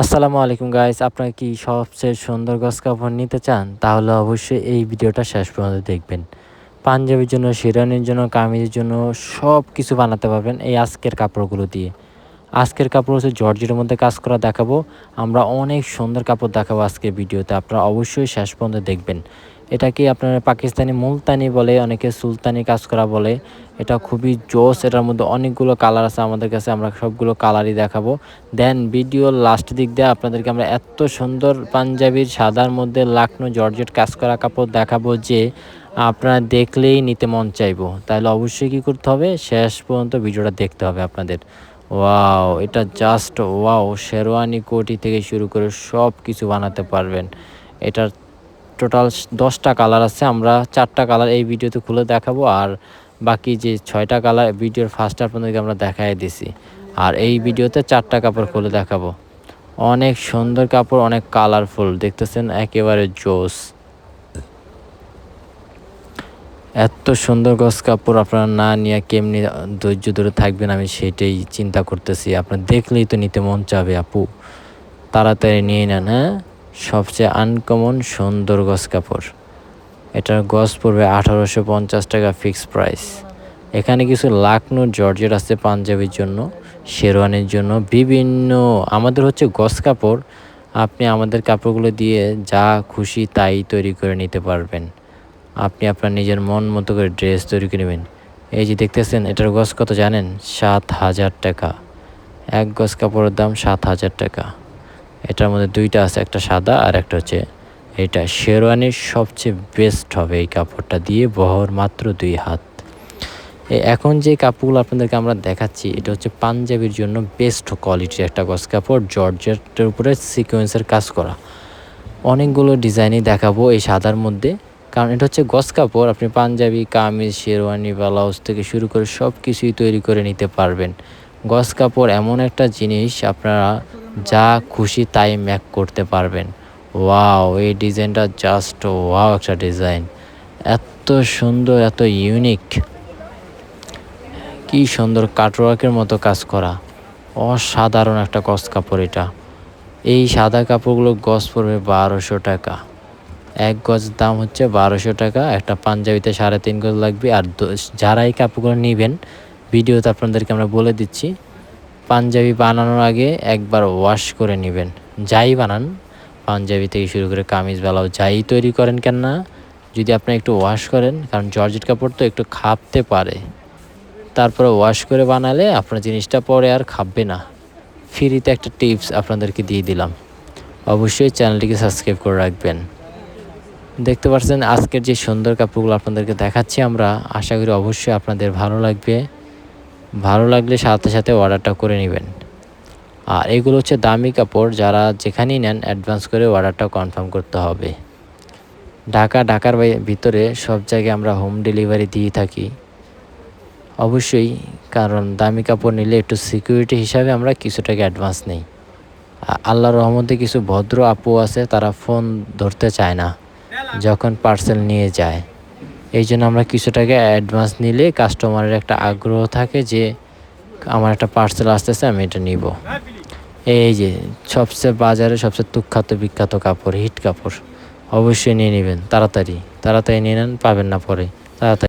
আসসালামু আলাইকুম গাইস আপনারা কি সবচেয়ে সুন্দর গাছ কাপড় নিতে চান? তাহলে অবশ্যই এই ভিডিওটা শেষ পর্যন্ত দেখবেন। পাঞ্জাবির জন্য শিরানির জন্য, কামিজের জন্য সব কিছু বানাতে পারবেন এই আজকের কাপড়গুলো দিয়ে। আজকের কাপড় হচ্ছে জর্জের মধ্যে কাজ করা দেখাবো। আমরা অনেক সুন্দর কাপড় দেখাবো আজকের ভিডিওতে। আপনারা অবশ্যই শেষ পর্যন্ত দেখবেন। এটাকে আপনারা পাকিস্তানি মুলতানি বলে, অনেকে সুলতানি কাজ করা বলে? এটা খুবই জোস এটার মধ্যে অনেকগুলো কালার আছে আমাদের কাছে, আমরা সবগুলো কালারই দেখাবো। দেন ভিডিওর লাস্ট দিক দিয়ে আপনাদেরকে আমরা এত সুন্দর পাঞ্জাবির সাদার মধ্যে লাকনো জর্জেট কাজ করা কাপড় দেখাবো যে আপনারা দেখলেই নিতে মন চাইব। তাহলে অবশ্যই কী করতে হবে? শেষ পর্যন্ত ভিডিওটা দেখতে হবে আপনাদের। ওয়াও এটা জাস্ট ওয়াও শেরওয়ানি কোটি থেকে শুরু করে সব কিছু বানাতে পারবেন। এটার টোটাল দশটা কালার আছে, আমরা চারটা কালার এই ভিডিওতে খুলে দেখাবো, আর বাকি যে ছয়টা কালার ভিডিওর ফার্স্ট আপনাদেরকে আমরা দেখাই দিছি। আর এই ভিডিওতে চারটা কাপড় খুলে দেখাবো। অনেক সুন্দর কাপড়, অনেক কালারফুল দেখতেছেন? একেবারে জোস। এত সুন্দর গস কাপড় আপনারা না নিয়ে কেমনি ধৈর্য ধরে থাকবেন আমি সেটাই চিন্তা করতেছি। আপনার দেখলেই তো নিতে মন চাবে আপু। তাড়াতাড়ি নিয়ে নেন হ্যাঁ? সবচেয়ে আনকমন সুন্দর গস কাপড়। এটার গস পড়বে আঠারোশো পঞ্চাশ টাকা ফিক্সড প্রাইস এখানে কিছু লাকনো, জর্জেট আছে পাঞ্জাবির জন্য, শেরওয়ানির জন্য, বিভিন্ন আমাদের হচ্ছে গস কাপড়, আপনি আমাদের কাপড়গুলো দিয়ে যা খুশি তাই তৈরি করে নিতে পারবেন। আপনি আপনার নিজের মন মতো করে ড্রেস তৈরি করে নেবেন। এই যে দেখতেছেন, এটার গস কত জানেন? সাত হাজার টাকা। এক গজ কাপড়ের দাম সাত হাজার টাকা। এটার মধ্যে দুইটা আছে, একটা সাদা আর একটা হচ্ছে এটা। শেরওয়ানির সবচেয়ে বেস্ট হবে এই কাপড়টা দিয়ে, বহর মাত্র দুই হাত। এখন যে কাপড়গুলো আপনাদেরকে আমরা দেখাচ্ছি, এটা হচ্ছে পাঞ্জাবির জন্য বেস্ট কোয়ালিটির একটা গস কাপড়, জর্জেটের উপরে সিকোয়েন্সের কাজ করা। অনেকগুলো ডিজাইনই দেখাবো এই সাদার মধ্যে, কারণ এটা হচ্ছে গস কাপড়, আপনি পাঞ্জাবি, কামিজ, শেরওয়ানি ব্লাউজ থেকে শুরু করে সব কিছুই তৈরি করে নিতে পারবেন। গস কাপড় এমন একটা জিনিস আপনারা যা খুশি তাই ম্যাক করতে পারবেন। ওয়াও, এই ডিজাইনটা জাস্ট ওয়াও একটা ডিজাইন। এত সুন্দর, এত ইউনিক। কি সুন্দর কাটওয়ার্কের মতো কাজ করা। অসাধারণ একটা গস কাপড় এটা। এই সাদা কাপড়গুলো গজ পড়বে বারোশো টাকা। এক গজ দাম হচ্ছে বারোশো টাকা। একটা পাঞ্জাবিতে সাড়ে তিন গজ লাগবে। আর যারা এই কাপড়গুলো নেবেন ভিডিওতে আপনাদেরকে আমরা বলে দিচ্ছি। পাঞ্জাবি বানানোর আগে একবার ওয়াশ করে নেবেন। যাই বানান, পাঞ্জাবি থেকে শুরু করে কামিজ বেলাও যাই তৈরি করেন কেন না যদি আপনি একটু ওয়াশ করেন, কারণ জর্জেট কাপড় তো একটু খাপতে পারে। তারপরে ওয়াশ করে বানালে আপনার জিনিসটা পরে আর খাববে না। ফ্রিতে একটা টিপস আপনাদেরকে দিয়ে দিলাম। অবশ্যই চ্যানেলটিকে সাবস্ক্রাইব করে রাখবেন। দেখতে পাচ্ছেন আজকের যে সুন্দর কাপড়গুলো আপনাদেরকে দেখাচ্ছি আমরা, আশা করি অবশ্যই আপনাদের ভালো লাগবে। ভালো লাগলে সাথে সাথে অর্ডারটা করে নেবেন। আর এগুলো হচ্ছে দামি কাপড় যারা যেখানেই নেন অ্যাডভান্স করে অর্ডারটা কনফার্ম করতে হবে। ঢাকা, ঢাকার ভিতরে সব জায়গায় আমরা হোম ডেলিভারি দিয়ে থাকি। অবশ্যই কারণ দামি কাপড় নিলে একটু সিকিউরিটি হিসাবে আমরা কিছু টাকা অ্যাডভান্স নেই। আল্লাহ রহমতে কিছু ভদ্র আপু আছে, তারা ফোন ধরতে চায় না, যখন পার্সেল নিয়ে যায়। এই জন্য আমরা কিছু টাকা অ্যাডভান্স নিলে কাস্টমারের একটা আগ্রহ থাকে যে আমার একটা পার্সেল আসতেছে, আমি এটা নিব। এই যে সবচেয়ে বাজারে সবচেয়ে তুখ্যাত বিখ্যাত কাপড় হিট কাপড়, অবশ্যই নিয়ে নেবেন, তাড়াতাড়ি। তাড়াতাড়ি নিয়ে নেন, পাবেন না পরে। তাড়াতাড়ি